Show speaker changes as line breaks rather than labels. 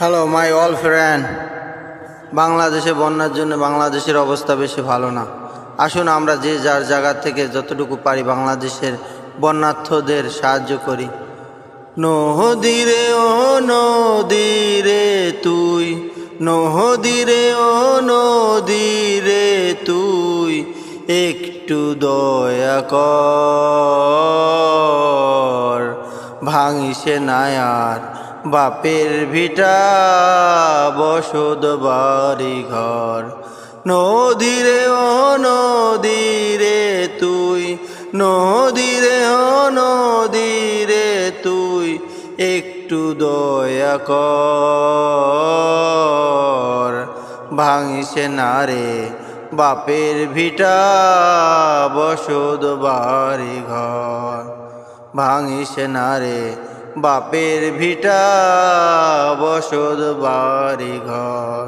Hello my all friend বাংলাদেশে বন্যার জন্য বাংলাদেশের অবস্থা বেশি ভালো না। আসুন আমরা যে যার জায়গা থেকে যতটুকু পারি বাংলাদেশের বন্যার্থদের সাহায্য করি। নদীরে ও নদীরে তুই। নদীরে ও নদীরে তুই। একটু দয়া কর। ভাঙিসে নায়ার বাপের ভিটা, বসত বাড়ি ঘর। নদীরে ও নদীরে তুই, নদীরে ও নদীরে তুই, একটু দয়া কর। ভাঙিসে না রে বাপের ভিটা, বসত বাড়ি ঘর। ভাঙিসে না রে বাপের ভিটা বসত বাড়ি ঘর